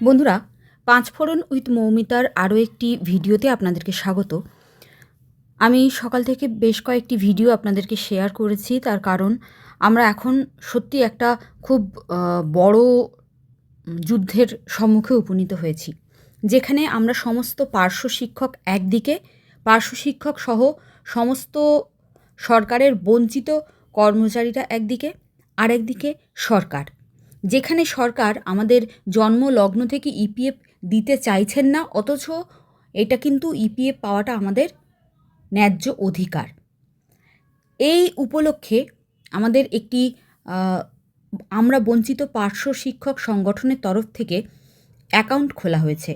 বন্ধুরা পাঁচফোড়ন উইথ মৌমিতার আরও একটি ভিডিওতে আপনাদেরকে স্বাগত। আমি সকাল থেকে বেশ কয়েকটি ভিডিও আপনাদেরকে শেয়ার করেছি, তার কারণ আমরা এখন সত্যি একটা খুব বড় যুদ্ধের সম্মুখে উপনীত হয়েছি, যেখানে আমরা সমস্ত পার্শ্ব শিক্ষক একদিকে, পার্শ্ব শিক্ষক সহ সমস্ত সরকারের বঞ্চিত কর্মচারীরা একদিকে, আরেকদিকে সরকার। যেখানে সরকার আমাদের জন্ম, লগ্ন থেকে ইপিএফ দিতে চাইছেন না, অথচ এটা কিন্তু ইপিএফ পাওয়াটা আমাদের ন্যায্য অধিকার। এই উপলক্ষে আমাদের একটি আমরা বঞ্চিত পার্শ্ব শিক্ষক সংগঠনের তরফ থেকে অ্যাকাউন্ট খোলা হয়েছে।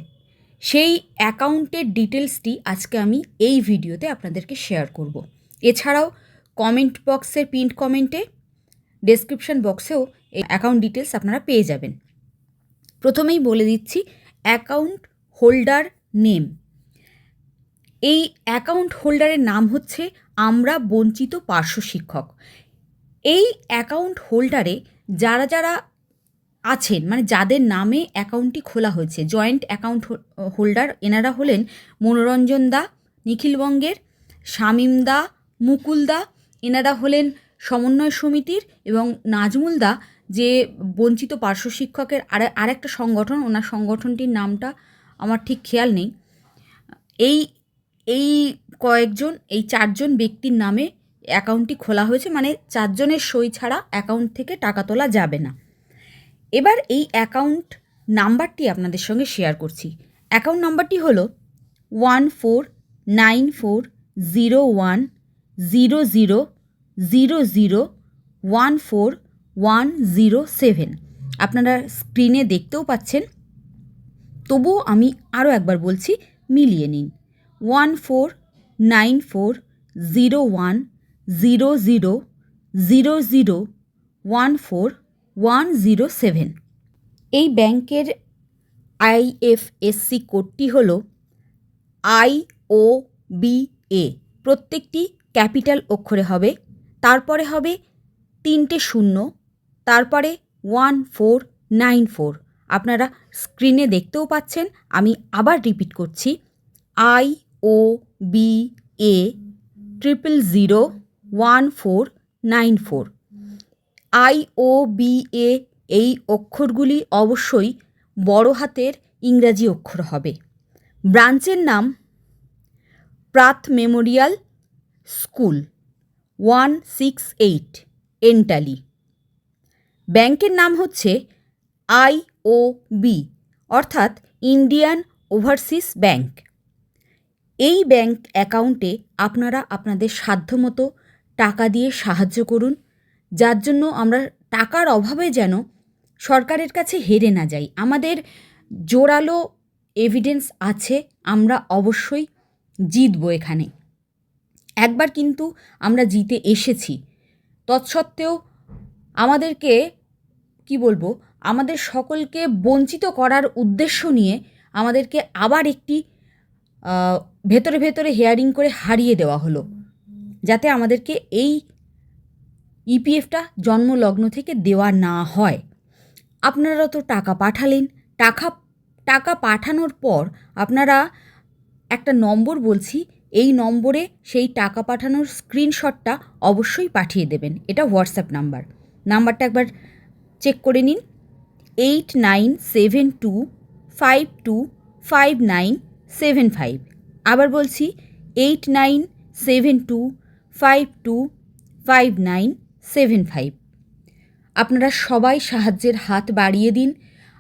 সেই অ্যাকাউন্টের ডিটেলসটি আজকে আমি এই ভিডিওতে আপনাদেরকে শেয়ার করব। এছাড়াও কমেন্ট বক্সের পিন্ট কমেন্টে ডেসক্রিপশন বক্সেও এই অ্যাকাউন্ট ডিটেলস আপনারা পেয়ে যাবেন। প্রথমেই বলে দিচ্ছি অ্যাকাউন্ট হোল্ডার নেম এই অ্যাকাউন্ট হোল্ডারের নাম হচ্ছে আমরা বঞ্চিত পার্শ্ব শিক্ষক। এই অ্যাকাউন্ট হোল্ডারে যারা যারা আছেন মানে যাদের নামে অ্যাকাউন্টটি খোলা হয়েছে জয়েন্ট অ্যাকাউন্ট হোল্ডার এনারা হলেন মনোরঞ্জন দা নিখিলবঙ্গের শামীম দা, মুকুল দা, এনারা হলেন সমন্বয় সমিতির এবং নাজমুল দা, যে বঞ্চিত পার্শ্ব শিক্ষকের আর, আরেকটা সংগঠন, ওনার সংগঠনটির নামটা আমার ঠিক খেয়াল নেই। এই এই কয়েকজন, এই চারজন ব্যক্তির নামে অ্যাকাউন্টটি খোলা হয়েছে মানে চারজনের সই ছাড়া অ্যাকাউন্ট থেকে টাকা তোলা যাবে না। এবার এই অ্যাকাউন্ট নাম্বারটি আপনাদের সঙ্গে শেয়ার করছি। অ্যাকাউন্ট নাম্বারটি হলো one four nine four zero one zero zero zero zero one four one zero seven আপনারা স্ক্রিনে দেখতেও পাচ্ছেন। তবুও আমি আরও একবার বলছি, মিলিয়ে নিন। One four nine four zero one zero zero zero zero one four one zero seven এই ব্যাংকের আইএফএসসি কোডটি হল আই ও বি এ। প্রত্যেকটি ক্যাপিটাল অক্ষরে হবে তারপরে হবে তিনটে শূন্য, তারপরে ওয়ান ফোর নাইন ফোর। আপনারা স্ক্রিনে দেখতেও পাচ্ছেন, আমি আবার রিপিট করছি, I O B A triple zero one four nine four. I O B A এই অক্ষরগুলি অবশ্যই বড় হাতের ইংরাজি অক্ষর হবে। ব্রাঞ্চের নাম Pratt Memorial School. One six eight Entally ব্যাংকের নাম হচ্ছে আই ও বি অর্থাৎ ইন্ডিয়ান ওভারসিস ব্যাংক এই ব্যাংক অ্যাকাউন্টে আপনারা আপনাদের সাধ্যমতো টাকা দিয়ে সাহায্য করুন, যার জন্য আমরা টাকার অভাবে যেন সরকারের কাছে হেরে না যাই। আমাদের জোরালো এভিডেন্স আছে, আমরা অবশ্যই জিতবো এখানে। একবার কিন্তু আমরা জিতে এসেছি। তৎসত্ত্বেও আমাদেরকে, কি বলব, আমাদের সকলকে বঞ্চিত করার উদ্দেশ্য নিয়ে আমাদেরকে আবার একটি ভেতরে ভেতরে হেয়ারিং করে হারিয়ে দেওয়া হলো। যাতে আমাদেরকে এই ইপিএফটা জন্মলগ্ন থেকে দেওয়া না হয়। আপনারা তো টাকা পাঠালেন। টাকা টাকা পাঠানোর পর আপনারা একটা নম্বর বলছি এই নম্বরে সেই টাকা পাঠানোর স্ক্রিনশটটা অবশ্যই পাঠিয়ে দেবেন। এটা হোয়াটসঅ্যাপ নাম্বার। নাম্বারটা একবার চেক করে নিন। Eight nine seven two five two five nine seven five. আবার বলছি eight nine seven two five two five nine seven five. আপনারা সবাই সাহায্যের হাত বাড়িয়ে দিন।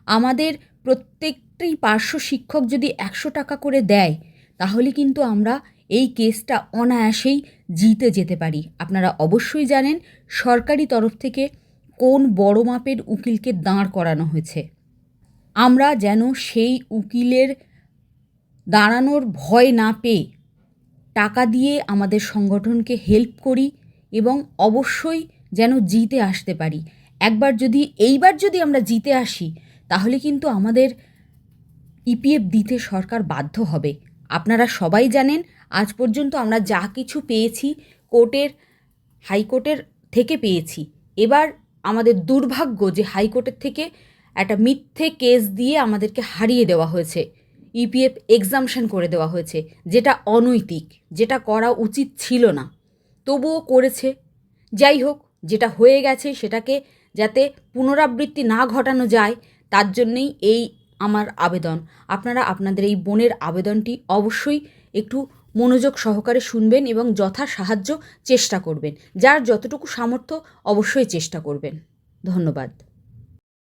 আমাদের প্রত্যেকটি পার্শ্ব শিক্ষক যদি একশো টাকা করে দেয়, তাহলে কিন্তু আমরা এই কেসটা অনায়াসেই জিতে যেতে পারি। আপনারা অবশ্যই জানেন সরকারি তরফ থেকে কোন বড় মাপের উকিলকে দাঁড় করানো হয়েছে। আমরা যেন সেই উকিলের দাঁড়ানোর ভয় না পেয়ে টাকা দিয়ে আমাদের সংগঠনকে হেল্প করি এবং অবশ্যই যেন জিতে আসতে পারি। একবার যদি, এইবার যদি আমরা জিতে আসি, তাহলে কিন্তু আমাদের ইপিএফ দিতে সরকার বাধ্য হবে। আপনারা সবাই জানেন, আজ পর্যন্ত আমরা যা কিছু পেয়েছি কোর্টের, হাইকোর্টের থেকে পেয়েছি। এবার আমাদের দুর্ভাগ্য যে হাইকোর্টের থেকে একটা মিথ্যে কেস দিয়ে আমাদেরকে হারিয়ে দেওয়া হয়েছে। ইপিএফ এক্সামশন করে দেওয়া হয়েছে, যেটা অনৈতিক, যেটা করা উচিত ছিল না। তবুও করেছে। যাই হোক, যেটা হয়ে গেছে সেটাকে যাতে পুনরাবৃত্তি না ঘটানো যায়, তার জন্যেই এই আমার আবেদন। আপনারা আপনাদের এই বোনের আবেদনটি অবশ্যই একটু মনোযোগ সহকারে শুনবেন এবং যথা সাহায্য চেষ্টা করবেন। যার যতটুকু সামর্থ্য অবশ্যই চেষ্টা করবেন। ধন্যবাদ।